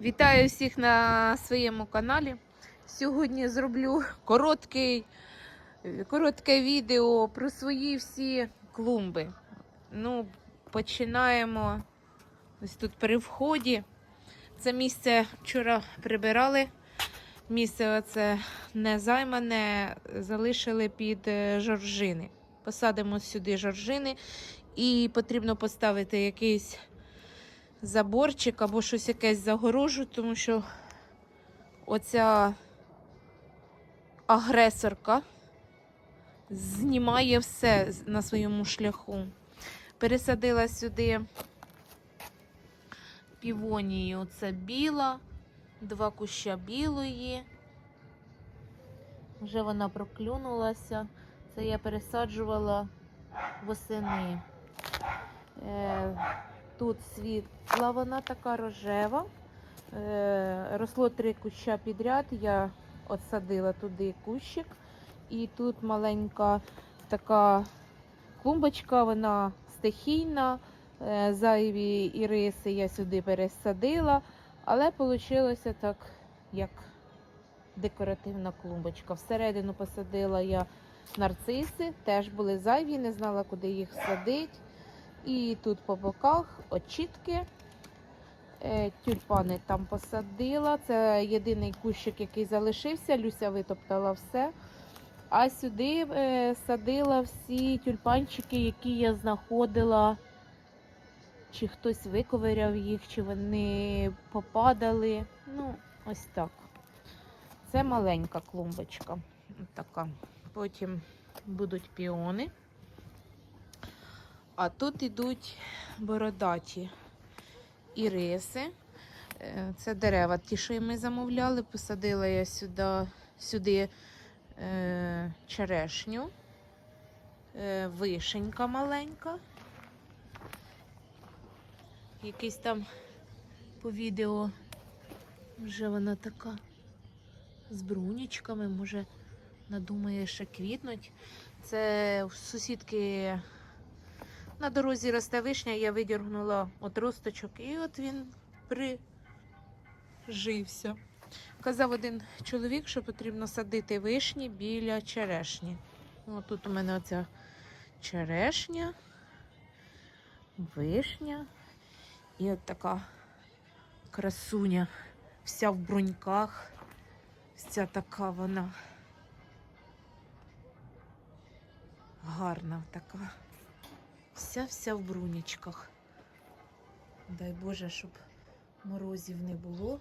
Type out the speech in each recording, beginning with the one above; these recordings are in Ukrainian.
Вітаю всіх на своєму каналі. Сьогодні зроблю короткий, коротке відео про свої всі клумби. Ну, починаємо ось тут при вході. Це місце вчора прибирали. Місце оце не займане, залишили під е, жоржини. Посадимо сюди жоржини і потрібно поставити якийсь заборчик або щось якесь загорожу, тому що оця агресорка знімає все на своєму шляху. Пересадила сюди півонію, це біла, два куща білої. Вже вона проклюнулася. Це я пересаджувала восени. Е, Тут світла, вона така рожева. Е, росло три куща підряд. Я отсадила туди кущик. І тут маленька така клумбочка, вона стихійна. Е, зайві іриси я сюди пересадила. Але вийшло так, як декоративна клумбочка. Всередину посадила я нарциси, теж були зайві, не знала, куди їх садити. І тут по боках очітки. Е, Тюльпани там посадила. Це єдиний кущик, який залишився. Люся витоптала все. А сюди е, садила всі тюльпанчики, які я знаходила. Чи хтось виковиряв їх, чи вони попадали. Ну, ось так. Це маленька клумбочка. Така. Потім будуть піони. А тут ідуть бородаті іриси. Е, Це дерева, ті, що ми замовляли. Посадила я сюди, сюди е, черешню, е, вишенька маленька. Якийсь там по відео вже вона така з брунічками, може надумає ще квітнуть. Це в сусідки на дорозі росте вишня, я видіргнула отросточок, і от він прижився. Казав один чоловік, що потрібно садити вишні біля черешні. От тут у мене оця черешня, вишня і от така красуня, вся в бруньках, вся така вона гарна така. Вся-вся в брунічках. Дай Боже, щоб морозів не було.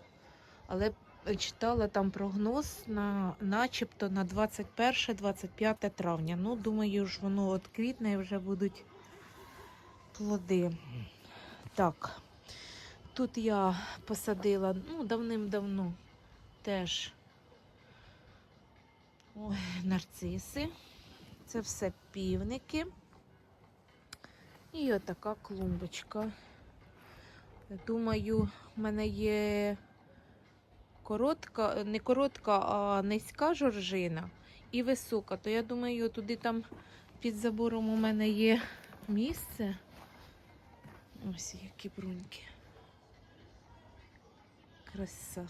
Але читала там прогноз на начебто на 21-25 травня. Ну, думаю, ж воно от квітне і вже будуть плоди. Так, тут я посадила ну, давним-давно теж ой, нарциси. Це все півники. І отака клумбочка. Думаю, в мене є коротка, не коротка, а низька жоржина і висока. То я думаю, туди там під забором у мене є місце. Ось які бруньки. Краса.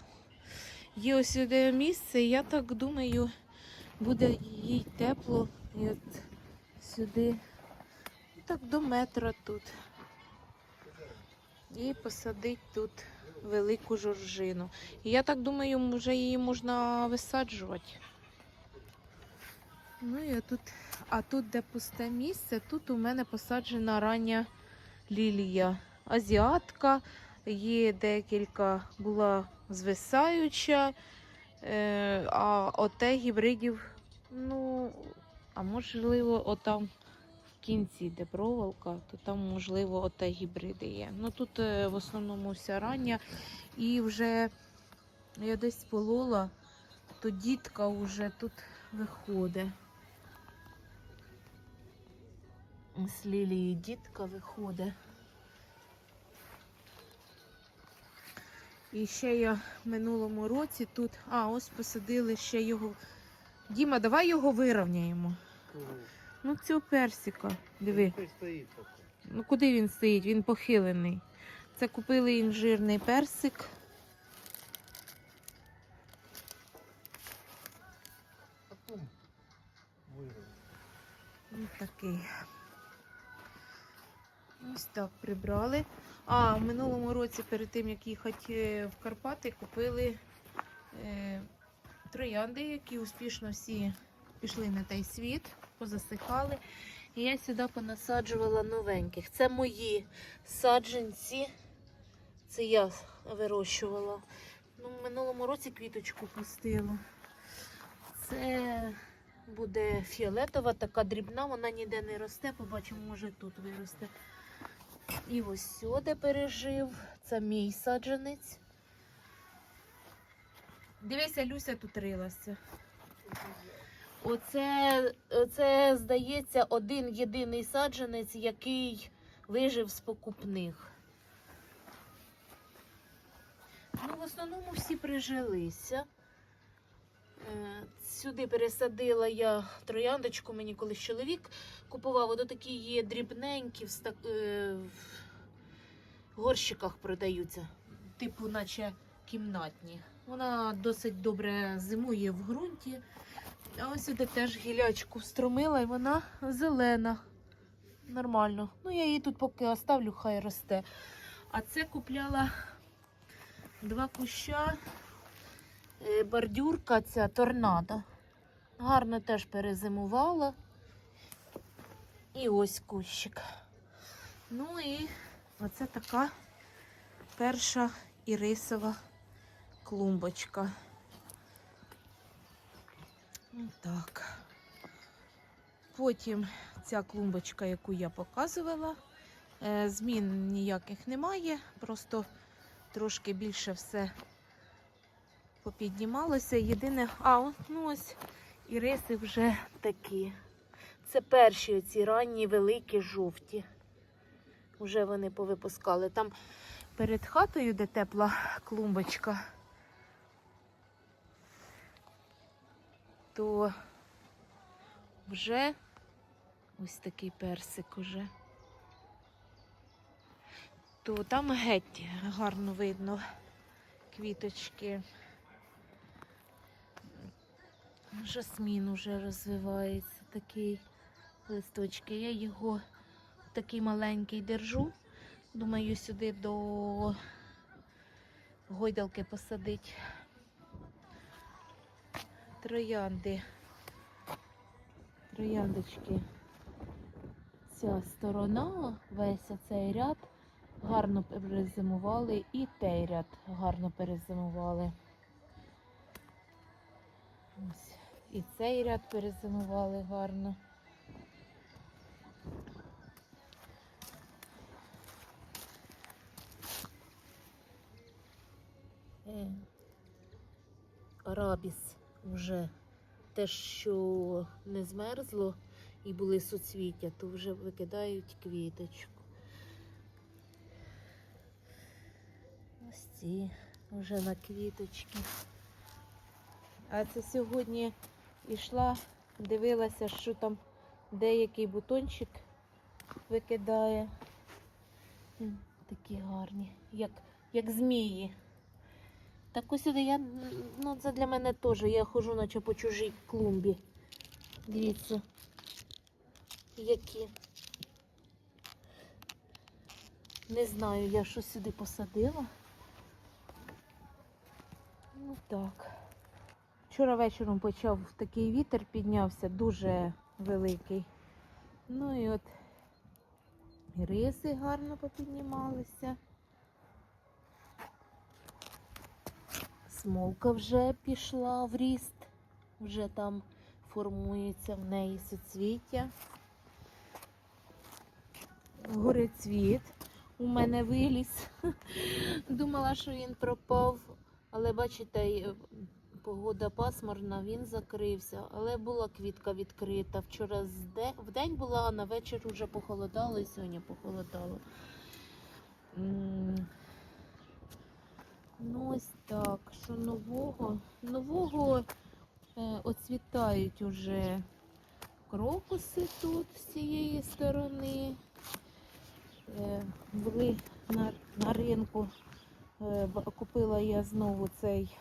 Є ось сюди місце, і я так думаю, буде їй тепло. І от сюди так до метра тут. І посадить тут велику жоржину. І я так думаю, вже її можна висаджувати. Ну і тут, а тут, де пусте місце, тут у мене посаджена рання лілія. Азіатка, є декілька була звисаюча, е, а оте гібридів, ну, а можливо, отам в кінці, де проволока, то там, можливо, оте гібриди є. Ну тут е, в основному вся рання. І вже я десь полола, то дітка вже тут виходить. З лілії дітка виходить. І ще я в минулому році тут, а ось посадили ще його. Діма, давай його вирівняємо. Ну цього персика, диви. Ну куди він стоїть? Він похилений. Це купили інжирний персик. Ось ну, такий. Ось так прибрали. А в минулому році, перед тим, як їхати е, в Карпати, купили е, троянди, які успішно всі пішли на той світ позасихали. І я сюди понасаджувала новеньких. Це мої саджанці. Це я вирощувала. Ну, в минулому році квіточку пустила. Це буде фіолетова, така дрібна, вона ніде не росте. Побачимо, може тут виросте. І ось сюди пережив. Це мій саджанець. Дивися, Люся тут рилася. Оце, оце, здається, один єдиний саджанець, який вижив з покупних. Ну, в основному всі прижилися. Е, Сюди пересадила я трояндочку, мені колись чоловік купував. Ото такі є дрібненькі, в, стак... е, в горщиках продаються, типу, наче кімнатні. Вона досить добре зимує в ґрунті. А ось сюди теж гілячку встромила і вона зелена. Нормально. Ну, я її тут поки оставлю, хай росте. А це купляла два куща. Е, Бордюрка ця торнадо. Гарно теж перезимувала. І ось кущик. Ну і оце така перша ірисова клумбочка. Так. Потім ця клумбочка, яку я показувала. Е, Змін ніяких немає, просто трошки більше все попіднімалося. Єдине, а ну ось іриси вже такі. Це перші оці ранні, великі, жовті. Вже вони повипускали. Там перед хатою, де тепла клумбочка, то вже ось такий персик уже. То там геть гарно видно квіточки. Жасмін уже розвивається, такий листочки. Я його такий маленький держу. Думаю, сюди до гойдалки посадить. Троянди. Трояндочки. Ця сторона, весь цей ряд гарно перезимували і той ряд гарно перезимували. Ось. І цей ряд перезимували гарно. Е, Арабіс вже те, що не змерзло і були суцвіття, то вже викидають квіточку. Ось ці вже на квіточки. А це сьогодні йшла, дивилася, що там деякий бутончик викидає. Такі гарні, як, як змії. Так ось я, ну це для мене теж. Я ходжу наче по чужій клумбі. Дивіться. Які. Не знаю, я що сюди посадила. Ну так. Вчора вечором почав такий вітер піднявся, дуже великий. Ну і от риси гарно попіднімалися. Смолка вже пішла в ріст, вже там формується в неї суцвіття. Горецвіт у мене виліз. Думала, що він пропав, але бачите, погода пасмурна, він закрився, але була квітка відкрита. Вчора в день була, а на вечір вже похолодало і сьогодні похолодало. Ну, ось так. Що нового? Нового е, оцвітають уже крокуси тут з цієї сторони. Е, були на, на ринку. Е, купила я знову цей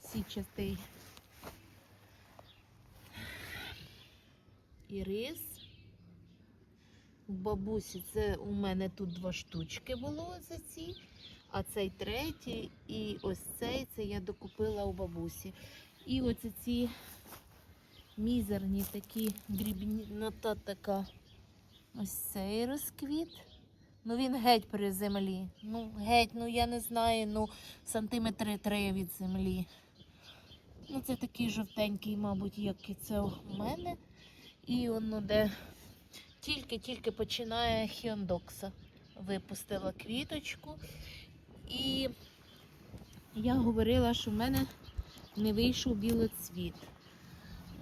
січастий ірис. У бабусі це у мене тут два штучки було за ці, а цей третій, і ось цей це я докупила у бабусі. І оце ці мізерні такі дрібнота така. Ось цей розквіт. Ну він геть при землі. Ну, геть, ну я не знаю, ну сантиметри три від землі. Ну, це такий жовтенький, мабуть, як і це у мене. І воно де тільки-тільки починає хіондокса. Випустила квіточку. І я говорила, що в мене не вийшов білоцвіт.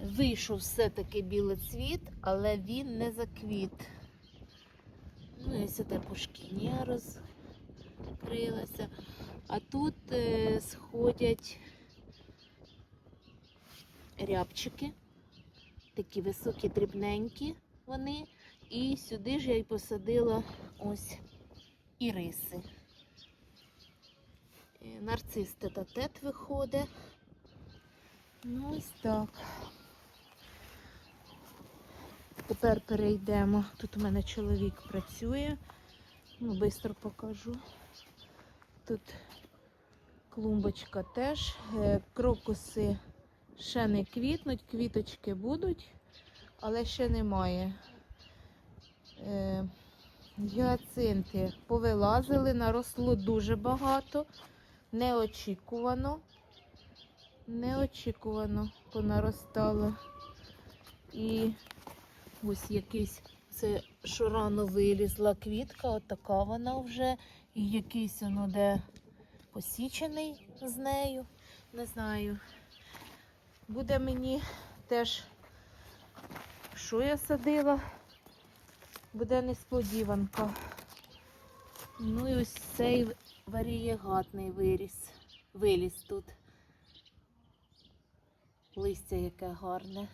Вийшов все-таки білоцвіт, але він не заквіт. Ну, і сюди пушкінія розкрилася. А тут е, сходять рябчики, такі високі, дрібненькі вони. І сюди ж я й посадила ось іриси. Нарцис тет виходить. Ну, ось так. Тепер перейдемо. Тут у мене чоловік працює. Ну, швидко покажу. Тут клумбочка теж. Е, Крокуси ще не квітнуть, квіточки будуть, але ще немає. Е, Гіацинти повилазили, наросло дуже багато. Неочікувано. Неочікувано понаростало. І ось якийсь, це що рано вилізла квітка, отака вона вже. І якийсь воно де посічений з нею. Не знаю. Буде мені теж, що я садила, буде несподіванка. Ну і ось цей варієгатний виріс, виліз тут. Листя яке гарне.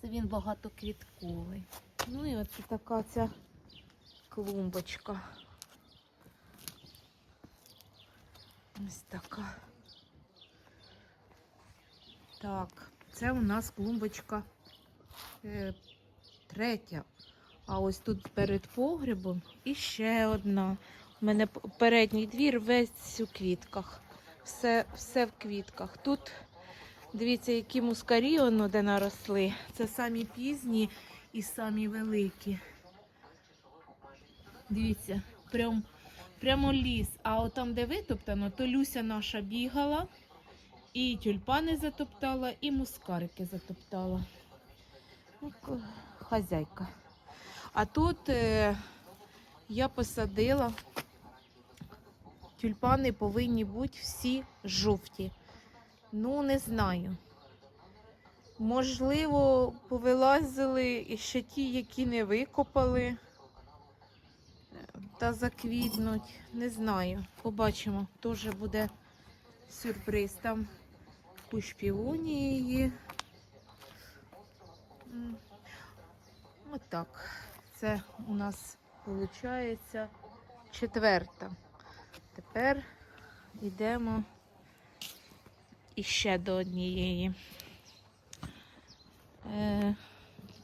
Це він багатоквітковий. Ну і оце така ця клумбочка. Ось така. Так, це у нас клумбочка е, третя. А ось тут перед погребом іще одна. У мене передній двір весь у квітках. Все, все в квітках. Тут дивіться, які мускарі воно де наросли. Це самі пізні і самі великі. Дивіться, прям, прямо ліс. А от там, де витоптано, то Люся наша бігала. І тюльпани затоптала, і мускарики затоптала. Ну, Хазяйка. А тут е, я посадила. Тюльпани повинні бути всі жовті. Ну, не знаю. Можливо, повилазили і ще ті, які не викопали е, та заквітнуть. Не знаю. Побачимо. Теж буде сюрприз. Там кущ півонії. М. Отак. Це у нас виходить четверта. Тепер йдемо іще до однієї. Е,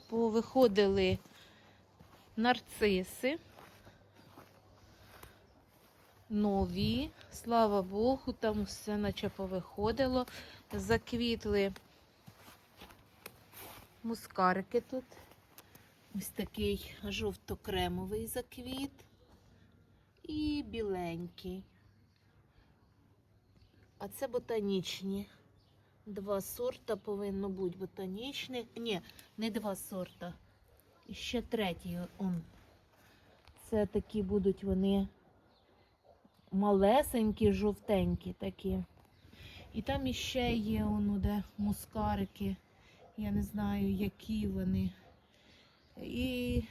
повиходили нарциси. Нові, слава Богу, там все наче повиходило. Заквітли мускарики тут. Ось такий жовто-кремовий заквіт і біленький. А це ботанічні. Два сорта повинно бути ботанічних. Ні, не два сорта. І ще третій. Он. Це такі будуть вони малесенькі, жовтенькі такі. І там іще є воно, де мускарики. Я не знаю, які вони. І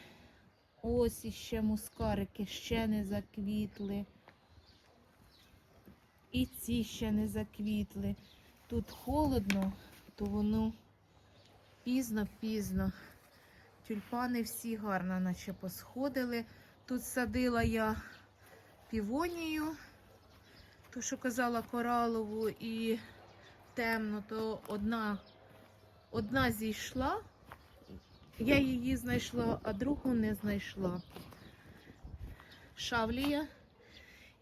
ось іще мускарики ще не заквітли. І ці ще не заквітли. Тут холодно, то воно пізно-пізно. Тюльпани всі гарно наче посходили. Тут садила я півонію, то, що казала коралову і темно, то одна, одна зійшла, я її знайшла, а другу не знайшла. Шавлія.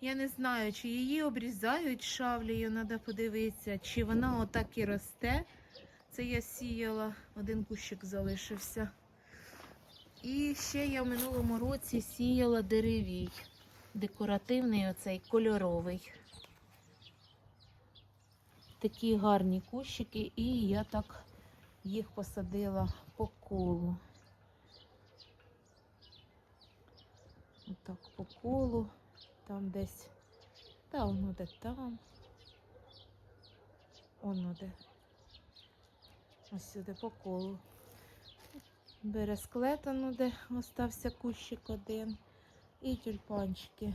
Я не знаю, чи її обрізають шавлію, треба подивитися, чи вона отак і росте. Це я сіяла, один кущик залишився. І ще я в минулому році сіяла деревій. Декоративний оцей кольоровий. Такі гарні кущики, і я так їх посадила по колу. Отак по колу, там десь, та воно де там. Воно де. Ось сюди по колу. Бересклета, ну де остався кущик один. І тюльпанчики.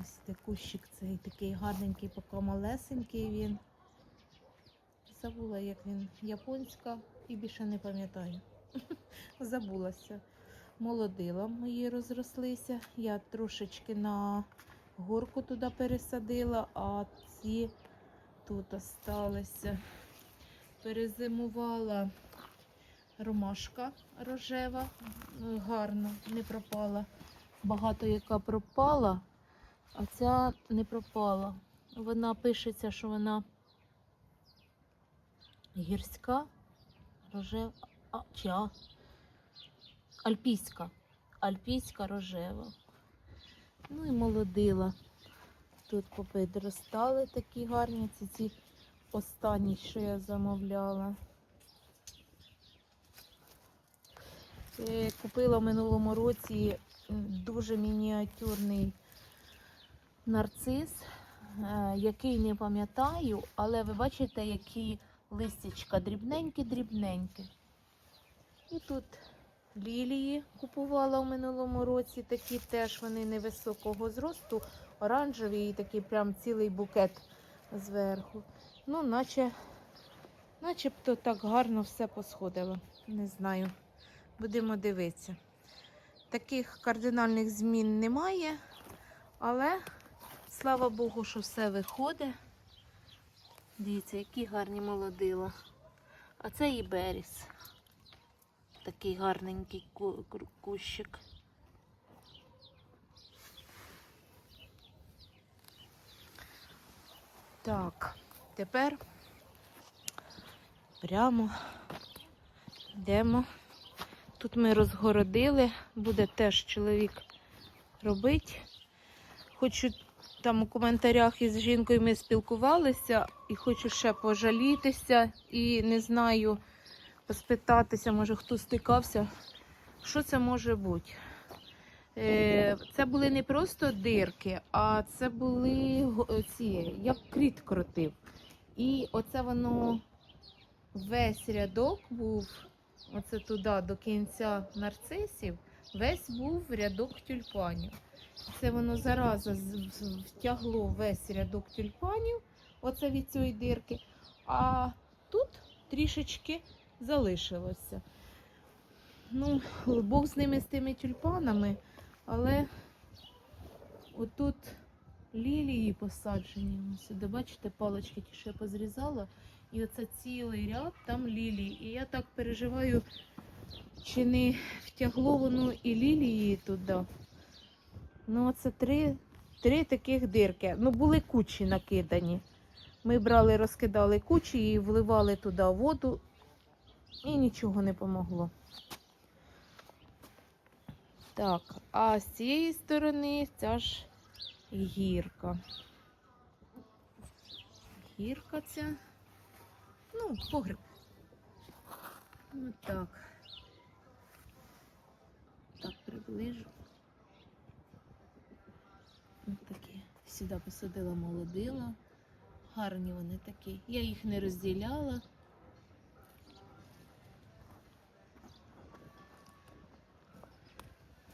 Ось де кущик цей такий гарненький, поки малесенький він. Забула, як він японська і більше не пам'ятаю. Забулася. Молодила мої розрослися. Я трошечки на горку туди пересадила, а ці тут осталися. Перезимувала ромашка рожева, гарно, не пропала. Багато яка пропала, а ця не пропала. Вона пишеться, що вона гірська, рожева, а, чи а, альпійська. Альпійська рожева. Ну і молодила. Тут попидростали такі гарні. Це ці останні, що я замовляла. Е, Купила в минулому році дуже мініатюрний нарцис, е, який не пам'ятаю, але ви бачите, які листячка дрібненькі-дрібненькі. І тут лілії купувала в минулому році, такі теж вони невисокого зросту, оранжеві і такий прям цілий букет зверху. Ну, наче, начебто так гарно все посходило. Не знаю. Будемо дивитися. Таких кардинальних змін немає, але слава Богу, що все виходить. Дивіться, які гарні молодила. А це і беріс. Такий гарненький кущик. Так, тепер прямо йдемо. Тут ми розгородили, буде теж чоловік робити. Хочу там у коментарях із жінкою ми спілкувалися і хочу ще пожалітися і не знаю, поспитатися, може хто стикався, що це може бути. Е, Це були не просто дирки, а це були ці, як кріт крутив. І оце воно весь рядок був, оце туди до кінця нарцисів, весь був рядок тюльпанів. Це воно зараза втягло весь рядок тюльпанів, оце від цієї дирки. А тут трішечки залишилося. Ну, Бог з ними з тими тюльпанами, але отут лілії посаджені. Ось бачите, палички ті, я позрізала. І оце цілий ряд там лілії. І я так переживаю, чи не втягло воно і лілії туди. Ну, оце три, три таких дирки. Ну, були кучі накидані. Ми брали, розкидали кучі і вливали туди воду, і нічого не помогло. Так, а з цієї сторони ця ж гірка. Гірка ця. Ну, погреб. Ну так. Так, приближу. Такі. Сюди посадила молодила. Гарні вони такі. Я їх не розділяла.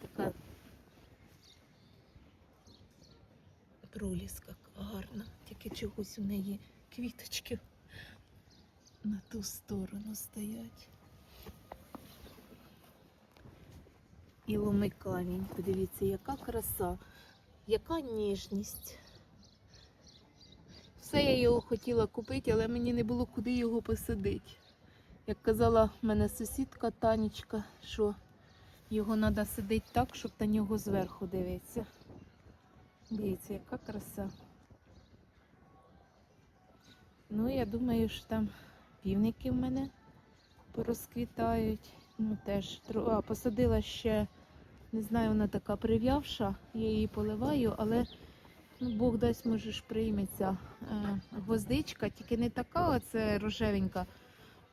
Така проліска гарна. Тільки чогось у неї квіточки на ту сторону стоять. І ломи камінь. Подивіться, яка краса, яка ніжність. Все я його хотіла купити, але мені не було куди його посадити. Як казала в мене сусідка Танечка, що його треба садити так, щоб на нього зверху дивитися. Дивіться, яка краса. Ну, я думаю, що там півники в мене порозквітають. Ну, теж тро- а, посадила ще, не знаю, вона така прив'явша, я її поливаю, але ну, Бог дасть, може ж прийметься. Е, гвоздичка, тільки не така, оце рожевенька,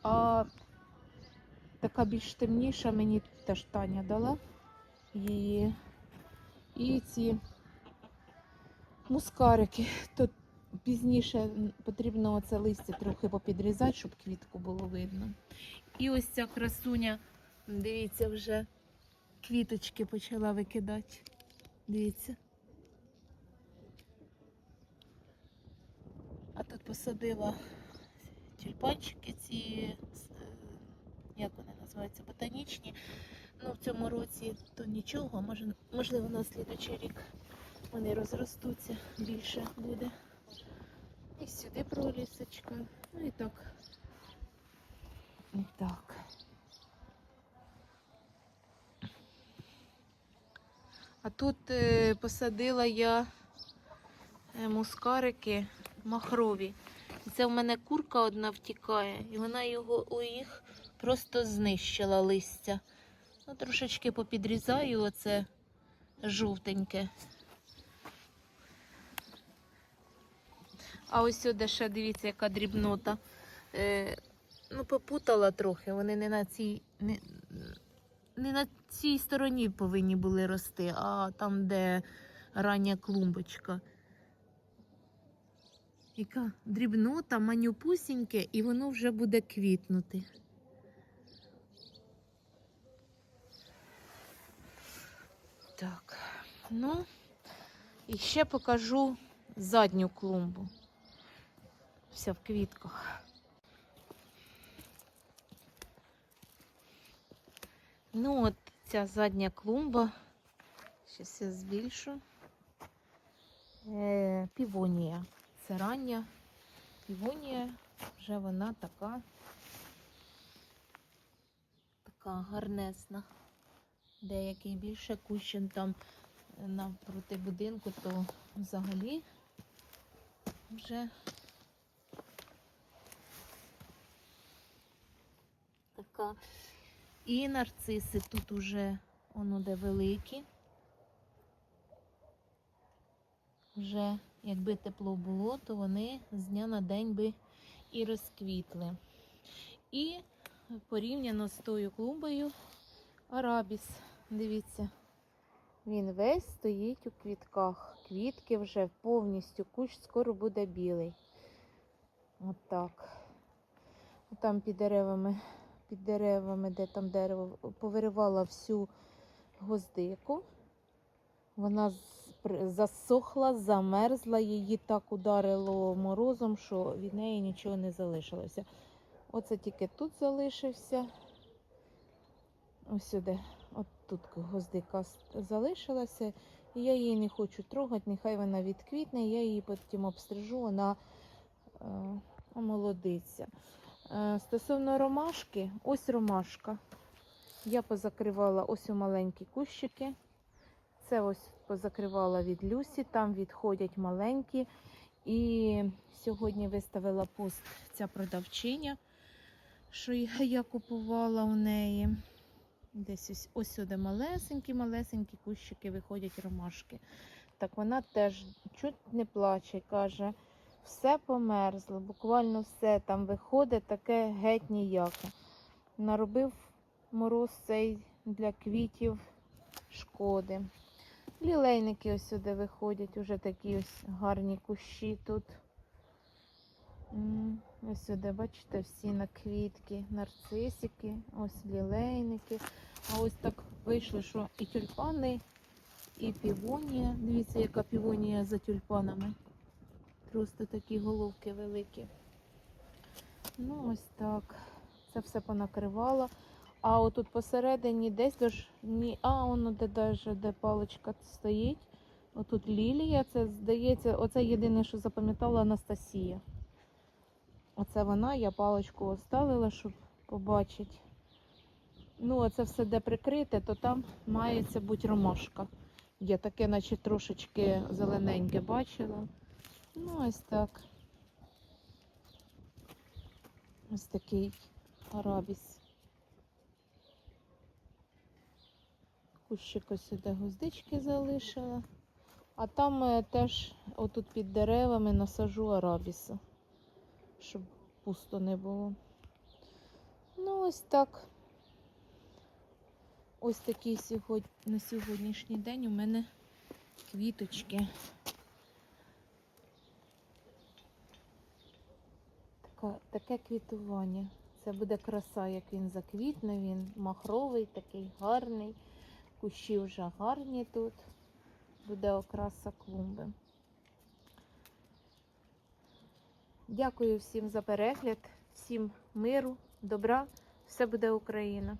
а така більш темніша, мені теж Таня дала її. І ці мускарики. То пізніше потрібно оце листя трохи попідрізати, щоб квітку було видно. І ось ця красуня, дивіться, вже квіточки почала викидати. Дивіться. А тут посадила тюльпанчики ці, е, як вони називаються, ботанічні. Ну, в цьому році то нічого, може, можливо, на слідучий рік вони розростуться, більше буде. І сюди пролісочка. Ну і так. І так. А тут е, посадила я е, мускарики махрові. Це в мене курка одна втікає, і вона його у їх просто знищила листя. Ну, трошечки попідрізаю оце жовтеньке. А ось сюди ще дивіться, яка дрібнота. Е, ну, попутала трохи. Вони не на цій, не, не на цій стороні повинні були рости, а там, де рання клумбочка. Яка дрібнота, манюпусіньке, і воно вже буде квітнути. Так, ну, і ще покажу задню клумбу. Вся в квітках. Ну, от ця задня клумба. Зараз я збільшу. Е, півонія. Це рання півонія. Вже вона така. Така гарнесна. Деякий більше кущин там навпроти будинку, то взагалі вже така. І нарциси тут уже воно де великі. Вже якби тепло було, то вони з дня на день би і розквітли. І порівняно з тою клумбою арабіс. Дивіться, він весь стоїть у квітках. Квітки вже повністю кущ скоро буде білий. От так. Там під деревами, під деревами, де там дерево, повиривала всю гвоздику. Вона засохла, замерзла, її так ударило морозом, що від неї нічого не залишилося. Оце тільки тут залишився. Ось сюди, от тут гвоздика залишилася. І я її не хочу трогати, нехай вона відквітне, я її потім обстрижу, вона е, омолодиться. Е, стосовно ромашки, ось ромашка. Я позакривала ось у маленькі кущики. Це ось позакривала від Люсі, там відходять маленькі. І сьогодні виставила пост ця продавчиня, що я, купувала у неї. Десь ось, ось сюди малесенькі, малесенькі кущики виходять ромашки. Так вона теж чуть не плаче, каже, все померзло, буквально все там виходить, таке геть ніяке. Наробив мороз цей для квітів шкоди. Лілейники ось сюди виходять, уже такі ось гарні кущі тут. Ось сюди, бачите, всі на квітки, нарцисики, ось лілейники. А ось так вийшло, що і тюльпани, і півонія. Дивіться, яка півонія за тюльпанами. Просто такі головки великі. Ну, ось так. Це все понакривала. А отут посередині десь дож ні, а воно де даже де паличка стоїть. Отут лілія, це здається, оце єдине, що запам'ятала Анастасія. Оце вона, я паличку оставила, щоб побачити. Ну, оце все де прикрите, то там мається бути ромашка. Є таке, наче трошечки зелененьке бачила. Ну, ось так. Ось такий арабіс. Кущик ось сюди гвоздички залишила. А там е, теж отут під деревами насажу арабіса, щоб пусто не було. Ну, ось так. Ось такий сьогодні, на сьогоднішній день у мене квіточки. Така, таке квітування. Це буде краса, як він заквітне, він махровий, такий гарний. Кущі вже гарні тут. Буде окраса клумби. Дякую всім за перегляд, всім миру, добра. Все буде Україна.